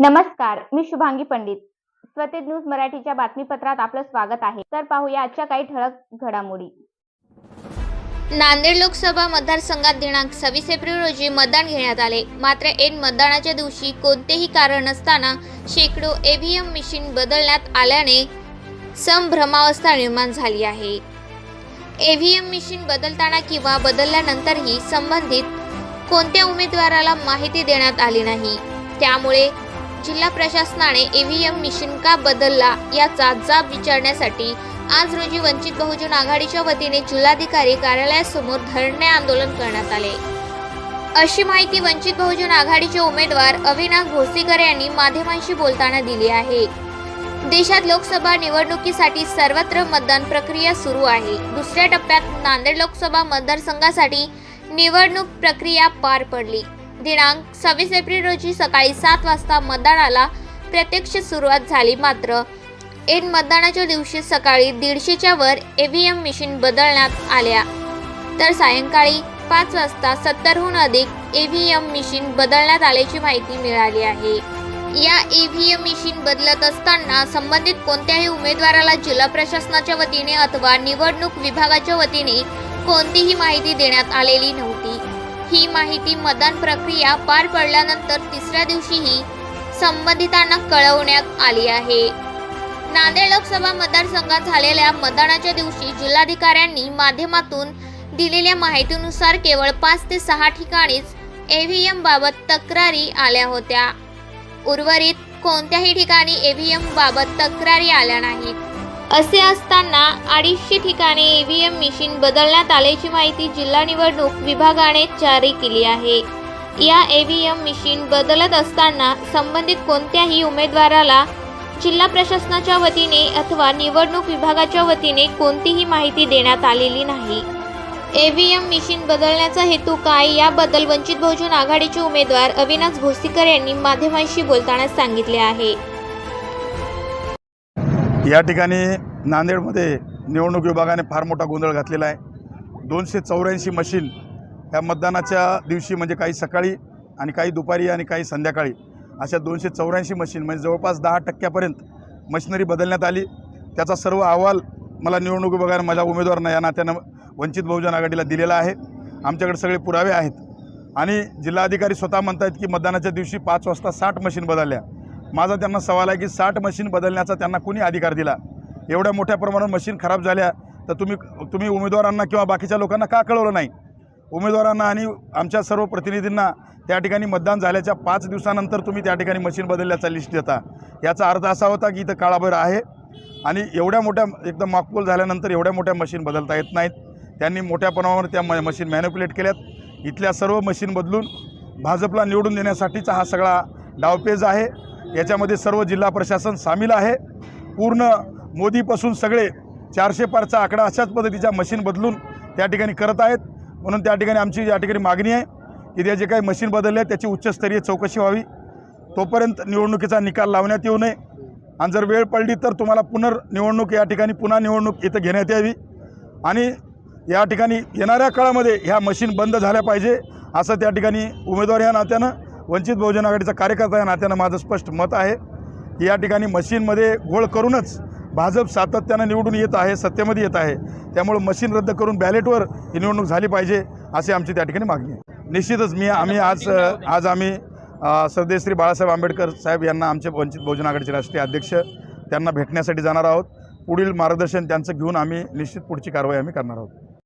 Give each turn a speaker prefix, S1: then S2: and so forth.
S1: नमस्कार मी शुभांगी पंडित. स्वतेज न्यूज मराठीच्या बातमीपत्रात आपलं स्वागत आहे. तर पाहूया आजच्या काही ठळक घडामोडी.
S2: नांदेड लोकसभा मतदारसंघात दिनांक सव्वीस एप्रिल रोजी मतदान घेण्यात आले. मात्र एन मतदानाच्या दिवशी कोणतेही कारण नसताना शेकडो ईव्हीएम मशीन बदलण्यात आल्याने संभ्रमावस्था निर्माण झाली आहे. ईव्हीएम मशीन बदलताना किंवा बदलल्यानंतरही संबंधित कोणत्या उमेदवाराला माहिती देण्यात आली नाही. त्यामुळे जिल्हा प्रशासनाने ईव्हीएम मशीन का बदलला याचा जाब विचारण्यासाठी आज रोजी वंचित बहुजन आघाडीच्या वतीने जिल्हाधिकारी कार्यालयासमोर धरणे आंदोलन करण्यात आले. अशी माहिती वंचित बहुजन आघाडीचे उमेदवार अविनाश भोसीकर यांनी माध्यमांशी बोलताना दिली आहे. देशात लोकसभा निवडणुकीसाठी सर्वत्र मतदान प्रक्रिया सुरू आहे. दुसऱ्या टप्प्यात नांदेड लोकसभा मतदारसंघासाठी निवडणूक प्रक्रिया पार पडली. दिनांक सव्वीस एप्रिल रोजी सकाळी सात वाजता मतदानाला प्रत्यक्ष सुरुवात झाली मात्र. ऐन मतदानाच्या दिवशी सकाळी दीडशेच्या वर ईव्हीएम मशीन बदलण्यात आल्या. तर सायंकाळी पाच वाजता सत्तरहून अधिक ईव्हीएम मशीन बदलण्यात आल्याची माहिती मिळाली आहे. या ईव्हीएम मशीन बदलत असताना संबंधित कोणत्याही उमेदवाराला जिल्हा प्रशासनाच्या वतीने अथवा निवडणूक विभागाच्या वतीने कोणतीही माहिती देण्यात आलेली नव्हती. ही माहिती मतदान प्रक्रिया पार पडल्यानंतर तिसऱ्या दिवशीही संबंधितांना कळवण्यात आली आहे. नांदेड लोकसभा मतदारसंघात झालेल्या मतदानाच्या दिवशी जिल्हाधिकाऱ्यांनी माध्यमातून दिलेल्या माहितीनुसार केवळ पाच ते सहा ठिकाणीच एव्हीएम बाबत तक्रारी आल्या होत्या. उर्वरित कोणत्याही ठिकाणी एव्हीएम बाबत तक्रारी आल्या नाहीत. असे असताना अडीचशे ठिकाणी ईव्हीएम मशीन बदलण्यात आल्याची माहिती जिल्हा निवडणूक विभागाने जारी केली आहे. या ईव्हीएम मशीन बदलत असताना संबंधित कोणत्याही उमेदवाराला जिल्हा प्रशासनाच्या वतीने अथवा निवडणूक विभागाच्या वतीने कोणतीही माहिती देण्यात आलेली नाही. ईव्हीएम मशीन बदलण्याचा हेतू काय याबद्दल वंचित बहुजन आघाडीचे उमेदवार अविनाश भोसीकर यांनी माध्यमांशी बोलताना सांगितले आहे.
S3: या ठिकाणी नांदेडमध्ये निवडणूक विभागाने फार मोठा गोंधळ घातलेला आहे. दोनशे चौऱ्याऐंशी मशीन ह्या मतदानाच्या दिवशी म्हणजे काही सकाळी आणि काही दुपारी आणि काही संध्याकाळी अशा दोनशे चौऱ्याऐंशी मशीन म्हणजे जवळपास दहा टक्क्यापर्यंत मशिनरी बदलण्यात आली. त्याचा सर्व अहवाल मला निवडणूक विभागाने माझ्या उमेदवारांना या नात्यानं वंचित बहुजन आघाडीला दिलेला आहे. आमच्याकडे सगळे पुरावे आहेत. आणि जिल्हाधिकारी स्वतः म्हणत आहेत की मतदानाच्या दिवशी पाच वाजता साठ मशीन बदलल्या. माझा त्यांना सवाल आहे की साठ मशीन बदलण्याचा त्यांना कुणी अधिकार दिला? एवढ्या मोठ्या प्रमाणात मशीन खराब झाल्या तर तुम्ही तुम्ही उमेदवारांना किंवा बाकीच्या लोकांना का कळवलं नाही? उमेदवारांना आणि आमच्या सर्व प्रतिनिधींना त्या ठिकाणी मतदान झाल्याच्या पाच दिवसानंतर तुम्ही त्या ठिकाणी मशीन बदलल्याचा लिस्ट देता. याचा अर्थ असा होता की इथं काळाभर आहे आणि एवढ्या मोठ्या एकदम माकपोल झाल्यानंतर एवढ्या मोठ्या मशीन बदलता येत नाहीत. त्यांनी मोठ्या प्रमाणावर त्या म मशीन मॅन्युप्युलेट केल्यात. इथल्या सर्व मशीन बदलून भाजपला निवडून देण्यासाठीचा हा सगळा डावपेज आहे. याच्यामध्ये सर्व जिल्हा प्रशासन सामील आहे. पूर्ण मोदीपासून सगळे चारशे पारचा आकडा अशाच पद्धतीच्या मशीन बदलून त्या ठिकाणी करत आहेत. म्हणून त्या ठिकाणी आमची या ठिकाणी मागणी आहे की त्या जे काही मशीन बदलले त्याची उच्चस्तरीय चौकशी व्हावी. तोपर्यंत निवडणुकीचा निकाल लावण्यात येऊ नये. आणि जर वेळ पडली तर तुम्हाला पुनर्निवडणूक या ठिकाणी पुन्हा निवडणूक इथं घेण्यात यावी. आणि या ठिकाणी येणाऱ्या काळामध्ये ह्या मशीन बंद झाल्या पाहिजे असं त्या ठिकाणी उमेदवार या नात्यानं वंचित बहुजन आघाडीचा कार्यकर्ता या नात्यानं माझं स्पष्ट मत आहे. की या ठिकाणी मशीनमध्ये घोळ करूनच भाजप सातत्यानं निवडून येत आहे सत्तेमध्ये येत आहे. त्यामुळे मशीन रद्द करून बॅलेटवर ही निवडणूक झाली पाहिजे अशी आमची त्या ठिकाणी मागणी आहे. निश्चितच मी आम्ही आज आज आम्ही अ, सरदेव श्री बाळासाहेब आंबेडकर साहेब यांना आमचे वंचित बहुजन आघाडीचे राष्ट्रीय अध्यक्ष त्यांना भेटण्यासाठी जाणार आहोत. पुढील मार्गदर्शन त्यांचं घेऊन आम्ही निश्चित पुढची कारवाई आम्ही करणार आहोत.